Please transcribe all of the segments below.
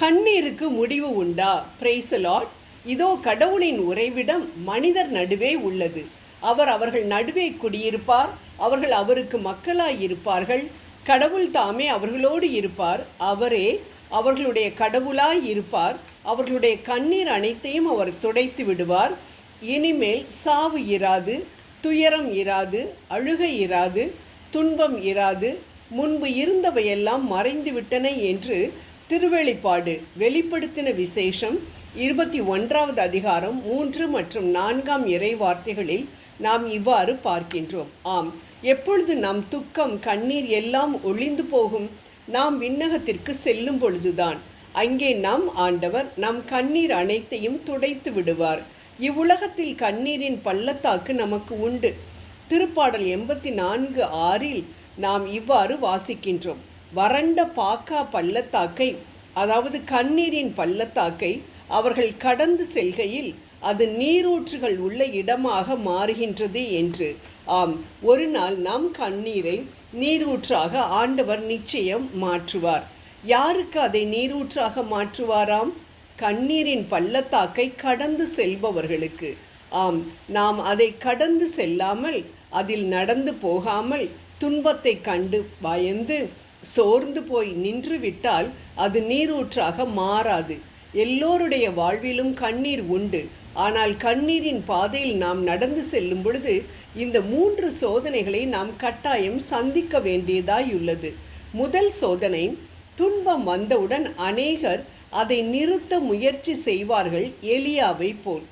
கண்ணீருக்கு முடிவு உண்டா? பிரைசலாட் இதோ கடவுளின் உறைவிடம் மனிதர் நடுவே உள்ளது. அவர் அவர்கள் நடுவே குடியிருப்பார். அவர்கள் அவருக்கு மக்களாய் இருப்பார்கள். கடவுள் தாமே அவர்களோடு இருப்பார். அவரே அவர்களுடைய கடவுளாய் இருப்பார். அவர்களுடைய கண்ணீர் அனைத்தையும் அவர் துடைத்து விடுவார். இனிமேல் சாவு இராது துயரம் இராது அழுகை இராது துன்பம் இராது முன்பு இருந்தவையெல்லாம் மறைந்து விட்டன என்று திருவெளிப்பாடு வெளிப்படுத்தின விசேஷம் இருபத்தி ஒன்றாவது அதிகாரம் மூன்று மற்றும் நான்காம் இறை வார்த்தைகளில் நாம் இவ்வாறு பார்க்கின்றோம். ஆம் எப்பொழுது நம் துக்கம் கண்ணீர் எல்லாம் ஒளிந்து போகும் நாம் விண்ணகத்திற்கு செல்லும் பொழுதுதான். அங்கே நம் ஆண்டவர் நம் கண்ணீர் அனைத்தையும் துடைத்து விடுவார். இவ்வுலகத்தில் கண்ணீரின் பள்ளத்தாக்கு நமக்கு உண்டு. திருப்பாடல் எண்பத்தி நான்கு ஆறில் நாம் இவ்வாறு வாசிக்கின்றோம். வறண்ட பாக்கா பள்ளத்தாக்கை அதாவது கண்ணீரின் பள்ளத்தாக்கை அவர்கள் கடந்து செல்கையில் அது நீரூற்றுகள் உள்ள இடமாக மாறுகின்றது என்று. ஆம் ஒரு நாள் நம் கண்ணீரை நீரூற்றாக ஆண்டவர் நிச்சயம் மாற்றுவார். யாருக்கு அதை நீரூற்றாக மாற்றுவாராம்? கண்ணீரின் பள்ளத்தாக்கை கடந்து செல்பவர்களுக்கு. ஆம் நாம் அதை கடந்து செல்லாமல் அதில் நடந்து போகாமல் துன்பத்தை கண்டு பயந்து சோர்ந்து போய் நின்று விட்டால் அது நீரூற்றாக மாறாது. எல்லோருடைய வாழ்விலும் கண்ணீர் உண்டு. ஆனால் கண்ணீரின் பாதையில் நாம் நடந்து செல்லும் பொழுது இந்த மூன்று சோதனைகளை நாம் கட்டாயம் சந்திக்க வேண்டியதாயுள்ளது. முதல் சோதனை துன்பம் வந்தவுடன் அநேகர் அதை நிறுத்த முயற்சி செய்வார்கள் எலியாவை போல்.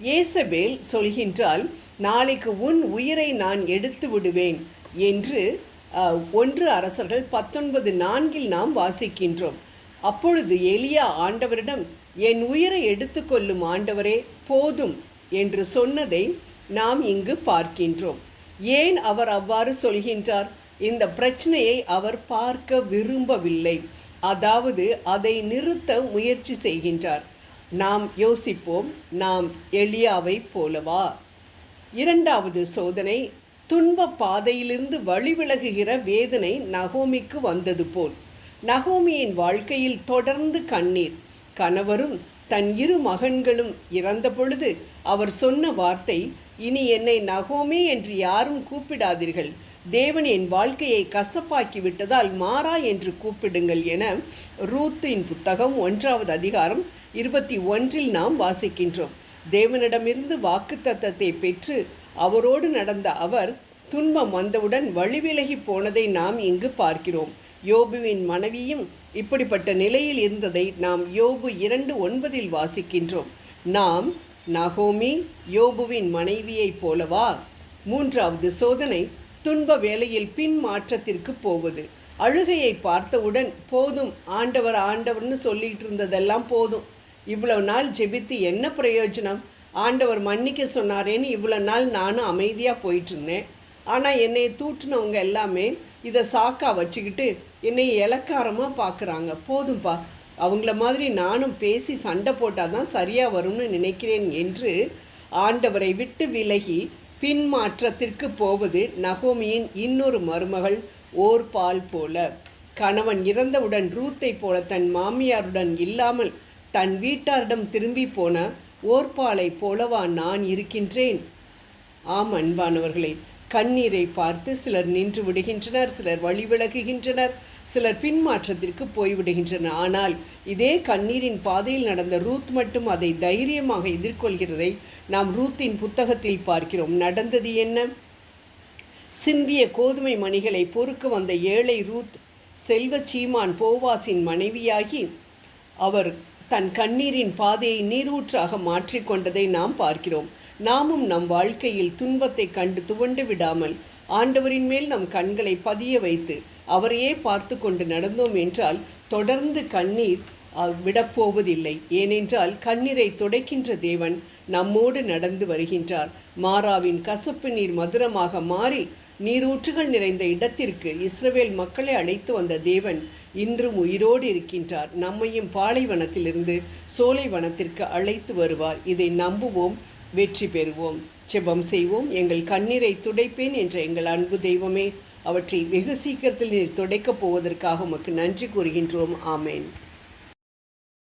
ஏசபேல் சொல்கின்றால் நாளைக்கு உன் உயிரை நான் எடுத்து விடுவேன் என்று ஒன்று அரசர்கள் பத்தொன்பது நான்கில் நாம் வாசிக்கின்றோம். அப்பொழுது எலியா ஆண்டவரிடம் என் உயிரை எடுத்துக்கொள்ளும் ஆண்டவரே போதும் என்று சொன்னதை நாம் இங்கு பார்க்கின்றோம். ஏன் அவர் அவ்வாறு சொல்கின்றார்? இந்த பிரச்சனையை அவர் பார்க்க விரும்பவில்லை. அதாவது அதை நிறுத்த முயற்சி செய்கின்றார். நாம் யோசிப்போம் நாம் எளியாவை போலவா? இரண்டாவது சோதனை துன்ப பாதையிலிருந்து வழிவிலகுகிற வேதனை நகோமிக்கு வந்தது போல். நகோமியின் வாழ்க்கையில் தொடர்ந்து கண்ணீர். கணவரும் தன் இரு மகன்களும் இறந்த பொழுது அவர் சொன்ன வார்த்தை இனி என்னை நகோமி என்று யாரும் கூப்பிடாதீர்கள். தேவன் என் வாழ்க்கையை கசப்பாக்கி விட்டதால் மாறா என்று கூப்பிடுங்கள் என ரூத்தின் புத்தகம் ஒன்றாவது அதிகாரம் இருபத்தி ஒன்றில் நாம் வாசிக்கின்றோம். தேவனிடமிருந்து வாக்குத்தத்தத்தை பெற்று அவரோடு நடந்த அவர் துன்பம் வந்தவுடன் வழிவிலகி போனதை நாம் இங்கு பார்க்கிறோம். யோபுவின் மனைவியும் இப்படிப்பட்ட நிலையில் இருந்ததை நாம் யோபு இரண்டு ஒன்பதில் வாசிக்கின்றோம். நாம் நகோமி யோபுவின் மனைவியைப் போலவா? மூன்றாவது சோதனை துன்ப வேலையில் பின் மாற்றத்திற்கு போவது. அழுகையை பார்த்தவுடன் போதும் ஆண்டவர் ஆண்டவர்னு சொல்லிட்டு இருந்ததெல்லாம் போதும். இவ்வளவு நாள் ஜெபித்து என்ன பிரயோஜனம்? ஆண்டவர் மன்னிக்க சொன்னாரேன்னு இவ்வளோ நாள் நானும் அமைதியாக போயிட்டு இருந்தேன் ஆனால் என்னை தூற்றுனவங்க எல்லாமே இதை சாக்கா வச்சுக்கிட்டு என்னை இலக்காரமாக பார்க்குறாங்க போதும்பா அவங்கள மாதிரி நானும் பேசி சண்டை போட்டால் தான் சரியாக வரும்னு நினைக்கிறேன் என்று ஆண்டவரை விட்டு விலகி பின்மாற்றத்திற்கு போவது நகோமியின் இன்னொரு மருமகள் ஓர் பால் போல. கணவன் இறந்தவுடன் ரூத்தை போல தன் மாமியாருடன் இல்லாமல் தன் வீட்டாரிடம் திரும்பி போன ஓர்பாலை போலவா நான் இருக்கின்றேன்? ஆம் அன்பானவர்களே கண்ணீரை பார்த்து சிலர் நின்று விடுகின்றனர் சிலர் வழி விலகுகின்றனர் சிலர் பின்மாற்றத்திற்கு போய்விடுகின்றனர் ஆனால் இதே கண்ணீரின் பாதையில் நடந்த ரூத் மட்டும் அதை தைரியமாக எதிர்கொள்கிறதை நாம் ரூத்தின் புத்தகத்தில் பார்க்கிறோம். நடந்தது என்ன? சிந்திய கோதுமை மணிகளை பொறுக்க வந்த ஏழை ரூத் செல்வ சீமான் போவாசின் மனைவியாகி அவர் தன் கண்ணீரின் பாதையை நீரூற்றாக மாற்றிக்கொண்டதை நாம் பார்க்கிறோம். நாமும் நம் வாழ்க்கையில் துன்பத்தை கண்டு துவண்டு விடாமல் ஆண்டவரின் மேல் நம் கண்களை பதிய வைத்து அவரையே பார்த்து கொண்டு நடந்தோம் என்றால் தொடர்ந்து கண்ணீர் விடப்போவதில்லை. ஏனென்றால் கண்ணீரை துடைக்கின்ற தேவன் நம்மோடு நடந்து வருகின்றார். மாறாவின் கசப்பு நீர் மதுரமாக மாறி நீரூற்றுகள் நிறைந்த இடத்திற்கு இஸ்ரவேல் மக்களை அழைத்து வந்த தேவன் இன்றும் உயிரோடு இருக்கின்றார். நம்மையும் பாலைவனத்திலிருந்து சோலைவனத்திற்கு அழைத்து வருவார். இதை நம்புவோம் வெற்றி பெறுவோம். செபம் செய்வோம். எங்கள் கண்ணீரை துடைப்பேன் என்ற எங்கள் அன்பு தெய்வமே அவற்றை வெகு சீக்கிரத்தில் நீர் துடைக்கப் போவதற்காக உமக்கு நன்றி கூறுகின்றோம். ஆமேன்.